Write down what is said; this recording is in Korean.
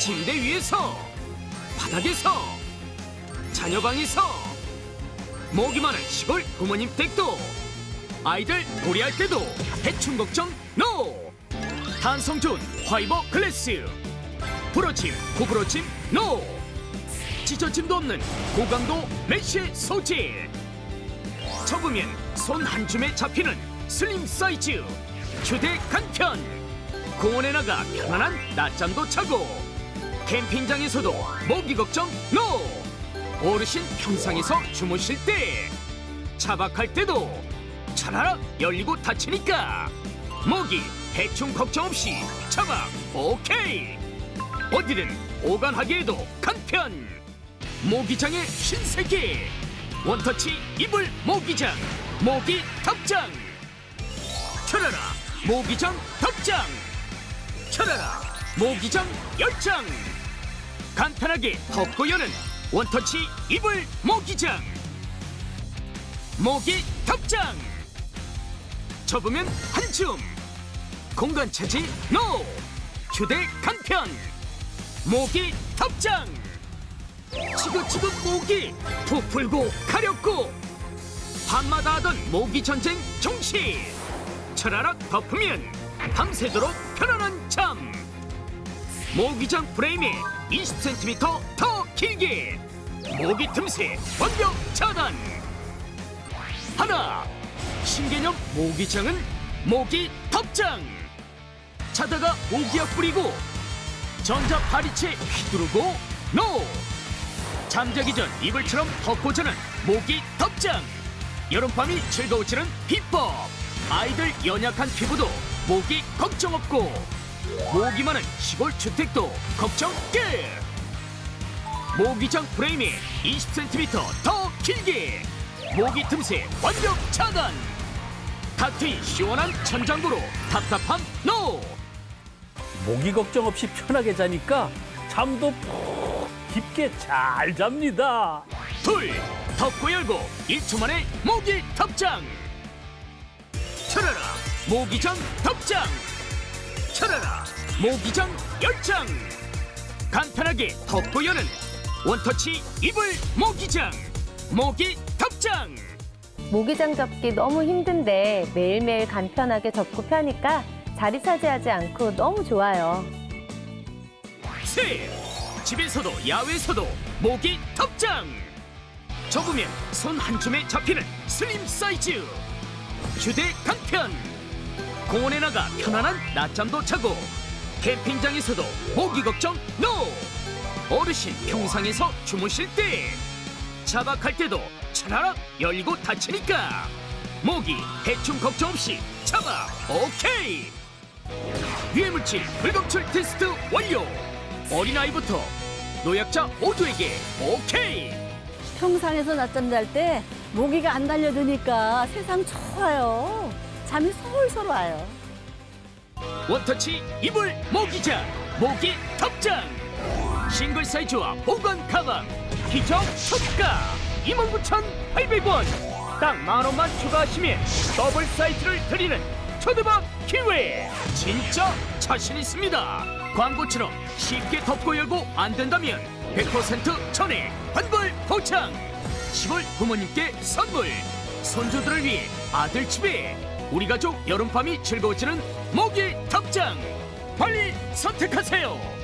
침대 위에서 바닥에서 자녀방에서 모기 많은 시골 부모님 댁도 아이들 놀이할 때도 해충 걱정 NO. 탄성 좋은 화이버 글래스. 불어침 고불어침 NO. 찢어짐도 없는 고강도 메쉬 소재. 접으면 손 한 줌에 잡히는 슬림 사이즈. 휴대 간편. 공원에 나가 편안한 낮잠도 자고 캠핑장에서도 모기 걱정 NO 어르신 평상에서 주무실 때 차박할 때도 차라락 열리고 닫히니까 모기 해충 걱정 없이 차박 오케이! 어디든 오간하기에도 간편! 모기장의 신세계! 원터치 이불 모기장 모기 덮장! 철하라 모기장 덮장! 철하라 모기장 열장 간편하게 덮고 여는 원터치 이불 모기장. 모기 덮장. 접으면 한줌. 공간 차지 노. 휴대 간편. 모기 덮장. 지긋지긋 모기 부풀고 가렵고 밤마다 하던 모기 전쟁 종시 철아락 덮으면 밤새도록 편안한 잠 모기장 프레임에 20cm 더 길게. 모기 틈새 완벽 차단. 하나 신개념 모기장은 모기 덮장. 자다가 모기약 뿌리고 전자 파리채 휘두르고 노 잠자기 전 이불처럼 덮고 자는 모기 덮장. 여름밤이 즐거워지는 비법. 아이들 연약한 피부도 모기 걱정 없고 모기 많은 시골 주택도 걱정 끝 모기장 프레임에 20cm 더 길게! 모기 틈새 완벽 차단! 탁 트인 시원한 천장구로 답답함 노! 모기 걱정 없이 편하게 자니까 잠도 푹 깊게 잘 잡니다. 둘 덮고 열고 1초 만에 모기 덮장! 철하라 모기장 덮장 철하라. 모기장 열장 간편하게 덮고 여는 원터치 이불 모기장. 모기 덮장. 모기장 접기 너무 힘든데 매일매일 간편하게 접고 펴니까 자리 차지하지 않고 너무 좋아요. 셋 집에서도 야외에서도 모기 덮장. 접으면 손 한 줌에 잡히는 슬림 사이즈. 휴대 간편 공원에 나가 편안한 낮잠도 자고 캠핑장에서도 모기 걱정 NO. 어르신 평상에서 주무실 때 차박할 때도 차라락 열리고 닫히니까 모기 해충 걱정 없이 차박 오케이. 유해물질 불검출 테스트 완료. 어린아이부터 노약자 모두에게 오케이. 평상에서 낮잠 잘 때 모기가 안 달려드니까 세상 좋아요. 잠이 솔솔 와요. 원터치 이불 모기장 모기 덮장. 싱글 사이즈와 보관 가방 기적 특가. 29,800원. 딱 만원만 추가하시면 더블 사이즈를 드리는 초대박 기회. 진짜 자신 있습니다. 광고처럼 쉽게 덮고 열고 안 된다면 100% 전액 환불 보장. 시골 부모님께 선물. 손주들을 위해 아들 집에 우리 가족 여름밤이 즐거워지는 모기 덮장. 빨리 선택하세요